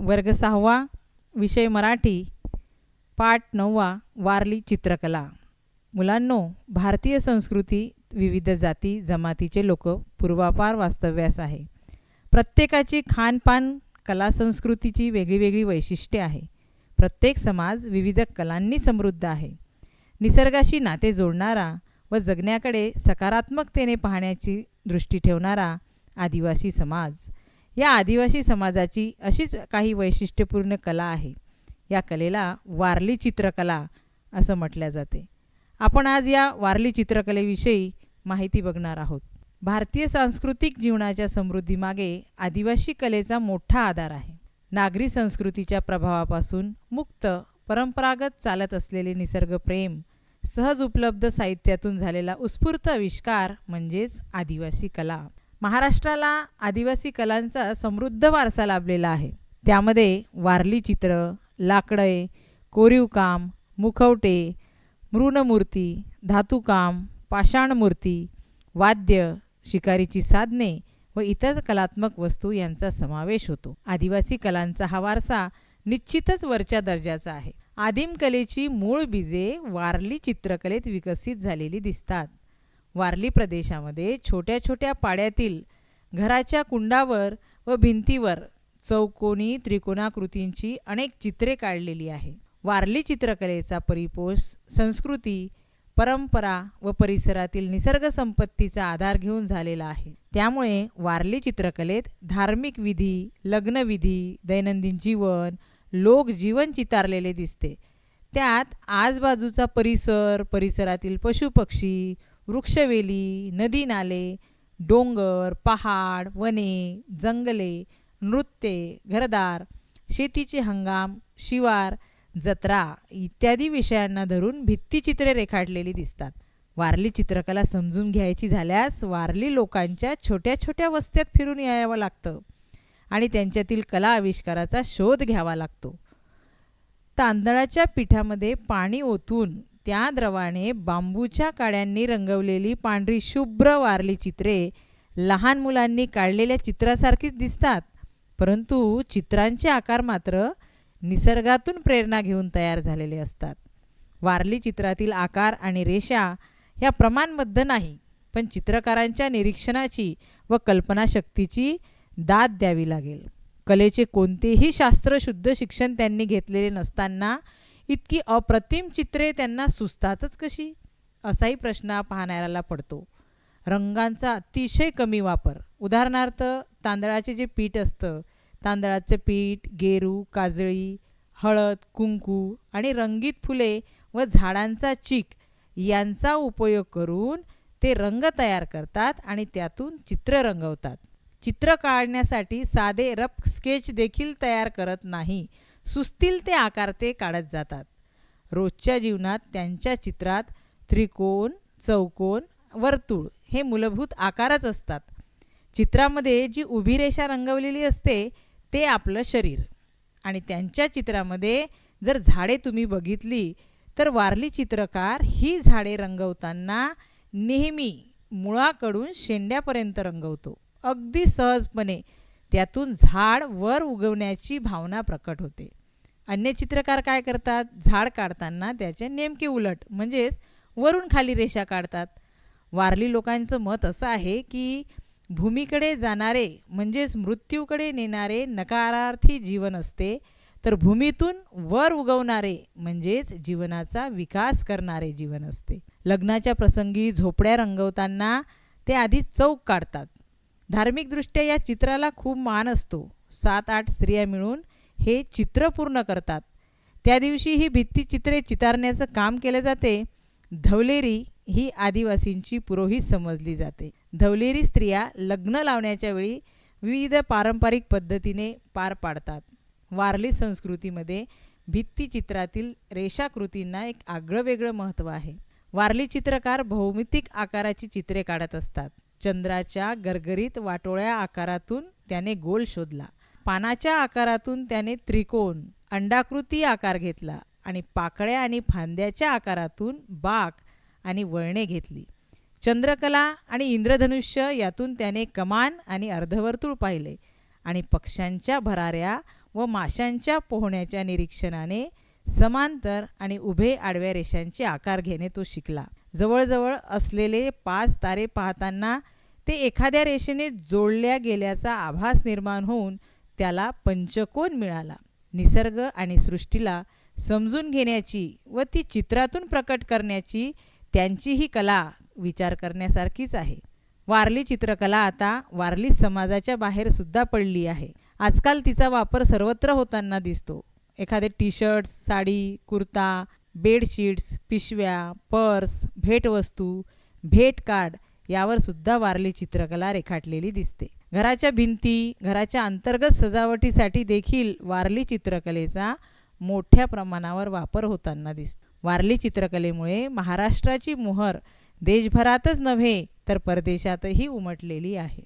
वर्ग सहावा विषय मराठी पाठ नववा वारली चित्रकला. मुलांनो भारतीय संस्कृती विविध जाती जमातीचे लोक पूर्वापार वास्तव्यास आहे. प्रत्येकाची खानपान कला संस्कृतीची वेगळी वेगळी वैशिष्ट्ये आहे. प्रत्येक समाज विविध कलांनी समृद्ध आहे. निसर्गाशी नाते जोडणारा व जगण्याकडे सकारात्मकतेने पाहण्याची दृष्टी ठेवणारा आदिवासी समाज या आदिवासी समाजाची अशीच काही वैशिष्ट्यपूर्ण कला आहे. या कलेला वारली चित्रकला असं म्हटल्या जाते. आपण आज या वारली चित्रकलेविषयी माहिती बघणार आहोत. भारतीय सांस्कृतिक जीवनाच्या समृद्धीमागे आदिवासी कलेचा मोठा आधार आहे. नागरी संस्कृतीच्या प्रभावापासून मुक्त परंपरागत चालत असलेले निसर्गप्रेम सहज उपलब्ध साहित्यातून झालेला उत्स्फूर्त आविष्कार म्हणजेच आदिवासी कला. महाराष्ट्राला आदिवासी कलांचा समृद्ध वारसा लाभलेला आहे. त्यामध्ये वारली चित्र लाकडे कोरीवकाम मुखवटे मृणमूर्ती धातुकाम पाषाणमूर्ती वाद्य शिकारीची साधने व इतर कलात्मक वस्तू यांचा समावेश होतो. आदिवासी कलांचा हा वारसा निश्चितच वरच्या दर्जाचा आहे. आदिम कलेची मूळ बीजे वारली चित्रकलेत विकसित झालेली दिसतात. वारली प्रदेशामध्ये छोट्या छोट्या पाड्यातील घराच्या कुंडावर व भिंतीवर चौकोनी त्रिकोणाकृतींची अनेक चित्रे काढलेली आहे. वारली चित्रकलेचा परिपोष संस्कृती परंपरा व परिसरातील निसर्ग संपत्तीचा आधार घेऊन झालेला आहे. त्यामुळे वारली चित्रकलेत धार्मिक विधी लग्नविधी दैनंदिन जीवन लोक जीवन चितारलेले दिसते. त्यात आजबाजूचा परिसर परिसरातील पशुपक्षी वृक्षवेली नदी नाले डोंगर पहाड वने जंगले नृत्ये घरदार शेतीचे हंगाम शिवार जत्रा इत्यादी विषयांना धरून भित्तिचित्रे रेखाटलेली दिसतात. वारली चित्रकला समजून घ्यायची झाल्यास वारली लोकांच्या छोट्या छोट्या वस्त्यात फिरून यावं लागतं आणि त्यांच्यातील कला आविष्काराचा शोध घ्यावा लागतो. तांदळाच्या पिठामध्ये पाणी ओतून त्या द्रवाने बांबूच्या काड्यांनी रंगवलेली पांढरी शुभ्र वारली चित्रे लहान मुलांनी काढलेल्या चित्रासारखीच दिसतात. परंतु चित्रांचे आकार मात्र निसर्गातून प्रेरणा घेऊन तयार झालेले असतात. वारली चित्रातील आकार आणि रेषा ह्या प्रमाणबद्ध नाही पण चित्रकारांच्या निरीक्षणाची व कल्पनाशक्तीची दाद द्यावी लागेल. कलेचे कोणतेही शास्त्रशुद्ध शिक्षण त्यांनी घेतलेले नसताना इतकी अप्रतिम चित्रे त्यांना सुचतातच कशी? असाही प्रश्न पाहणाऱ्याला पडतो. रंगांचा अतिशय कमी वापर. उदाहरणार्थ तांदळाचे जे पीठ असतं तांदळाचे पीठ गेरू काजळी हळद कुंकू आणि रंगीत फुले व झाडांचा चीक यांचा उपयोग करून ते रंग तयार करतात आणि त्यातून चित्र रंगवतात. चित्र काढण्यासाठी साधे रफ स्केच देखील तयार करत नाही. सुस्तील ते आकार ते काढत जातात. रोजच्या जीवनात त्यांच्या चित्रात त्रिकोण चौकोन वर्तुळ हे मूलभूत आकारच असतात. चित्रामध्ये जी उभी रेषा रंगवलेली असते ते आपलं शरीर. आणि त्यांच्या चित्रामध्ये जर झाडे तुम्ही बघितली तर वारली चित्रकार ही झाडे रंगवताना नेहमी मुळाकडून शेंड्यापर्यंत रंगवतो. अगदी सहजपणे त्यातून झाड वर उगवण्याची भावना प्रकट होते. अन्य चित्रकार काय करतात? झाड काढताना त्याचे नेमके उलट म्हणजेच वरून खाली रेषा काढतात. वारली लोकांचं मत असं आहे की भूमीकडे जाणारे म्हणजेच मृत्यूकडे नेणारे नकारार्थी जीवन असते तर भूमीतून वर उगवणारे म्हणजेच जीवनाचा विकास करणारे जीवन असते. लग्नाच्या प्रसंगी झोपड्या रंगवताना ते आधी चौक काढतात. धार्मिकदृष्ट्या या चित्राला खूप मान असतो. सात आठ स्त्रिया मिळून हे चित्र पूर्ण करतात. त्या दिवशी ही भित्तिचित्रे चितारण्याचं काम केले जाते. धवलेरी ही आदिवासींची पुरोहित समजली जाते. धवलेरी स्त्रिया लग्न लावण्याच्या वेळी विविध पारंपरिक पद्धतीने पार पाडतात. वारली संस्कृतीमध्ये भित्तिचित्रातील रेषाकृतींना एक आगळं वेगळं महत्त्व आहे. वारली चित्रकार भौमितिक आकाराची चित्रे काढत असतात. चंद्राच्या गरगरीत वाटोळ्या आकारातून त्याने गोल शोधला. पानाच्या आकारातून त्याने त्रिकोण अंडाकृती आकार घेतला आणि पाकळ्या आणि फांद्याच्या आकारातून बाक आणि वळणे घेतली. चंद्रकला आणि इंद्रधनुष्य यातून त्याने कमान आणि अर्धवर्तुळ पाहिले आणि पक्ष्यांच्या भराऱ्या व माशांच्या पोहण्याच्या निरीक्षणाने समांतर आणि उभे आडव्या रेषांचे आकार घेणे तो शिकला. जवळजवळ असलेले पाच तारे पाहताना ते एखाद्या रेषेने जोडल्या गेल्याचा आभास निर्माण होऊन त्याला पंचकोन मिळाला. निसर्ग आणि सृष्टीला समजून घेण्याची व ती चित्रातून प्रकट करण्याची त्यांची ही कला विचार करण्यासारखीच आहे. वारली चित्रकला आता वारली समाजाच्या बाहेर सुद्धा पडली आहे. आजकाल तिचा वापर सर्वत्र होताना दिसतो. एखादे T shirts sari kurta bedsheets पिशव्या पर्स भेटवस्तू भेट कार्ड यावर सुद्धा वारली चित्रकला रेखाटलेली दिसते. घराच्या भिंती घराच्या अंतर्गत सजावटीसाठी देखील वारली चित्रकलेचा मोठ्या प्रमाणावर वापर होताना दिसतो. वारली चित्रकलेमुळे महाराष्ट्राची मोहर देशभरातच नव्हे तर परदेशातही उमटलेली आहे.